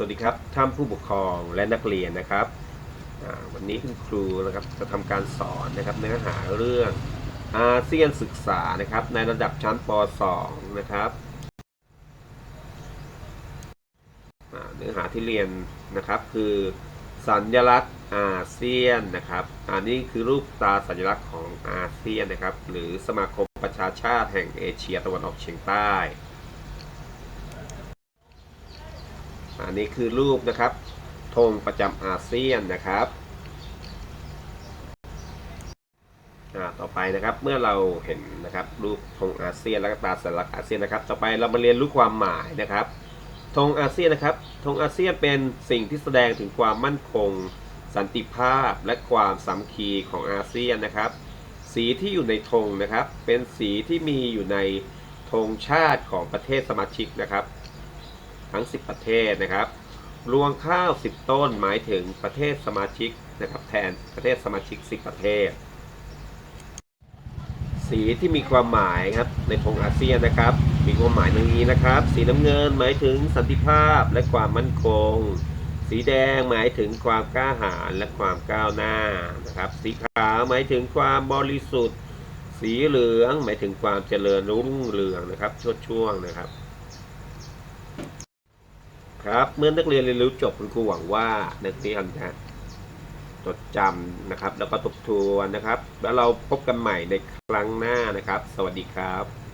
สวัสดีครับท่านผู้ปกครองและนักเรียนนะครับ วันนี้คุณครูนะครับจะทำการสอนนะครับเนื้อหาเรื่องอาเซียนศึกษานะครับ ในระดับชั้นป .2 นะครับเนื้อหาที่เรียนนะครับคือสัญลักษณ์อาเซียนนะครับอันนี้คือรูปตราสัญลักษณ์ของอาเซียนนะครับ หรือสมาคมประชาชาติแห่งเอเชียตะวันออกเฉียงใต้ อันนี้คือรูปนะครับธงประจำอาเซียนนะครับอ่าต่อไปนะครับเมื่อเราเห็นนะครับรูปธงอาเซียนและก็ตราสัญลักษณ์อาเซียนนะครับ ต่อไปเรามาเรียนรู้ความหมายนะครับธงอาเซียนนะครับธงอาเซียนเป็นสิ่งที่แสดงถึงความมั่นคง สันติภาพและความสามัคคีของอาเซียนนะครับ สีที่อยู่ในธงนะครับ เป็นสีที่มีอยู่ในธงชาติของประเทศสมาชิกนะครับ ทั้ง 10 ประเทศนะครับ รวงข้าว 10 ต้นหมายถึงประเทศสมาชิกนะครับแทนประเทศสมาชิก 10 ประเทศ สีที่มีความหมายครับในธงอาเซียนนะครับ มีความหมายดังนี้นะครับ สีน้ำเงินหมายถึงสันติภาพและความมั่นคง สีแดงหมายถึงความกล้าหาญและความก้าวหน้านะครับ สีขาวหมายถึงความบริสุทธิ์ สีเหลืองหมายถึงความเจริญรุ่งเรืองนะครับชดช่วงนะครับ ครับ เมื่อนักเรียนเรียนรู้จบคุณครูหวังว่านักเรียนจะจดจำนะครับ แล้วก็ทบทวนนะครับ แล้วเราพบกันใหม่ในครั้งหน้านะครับ สวัสดีครับ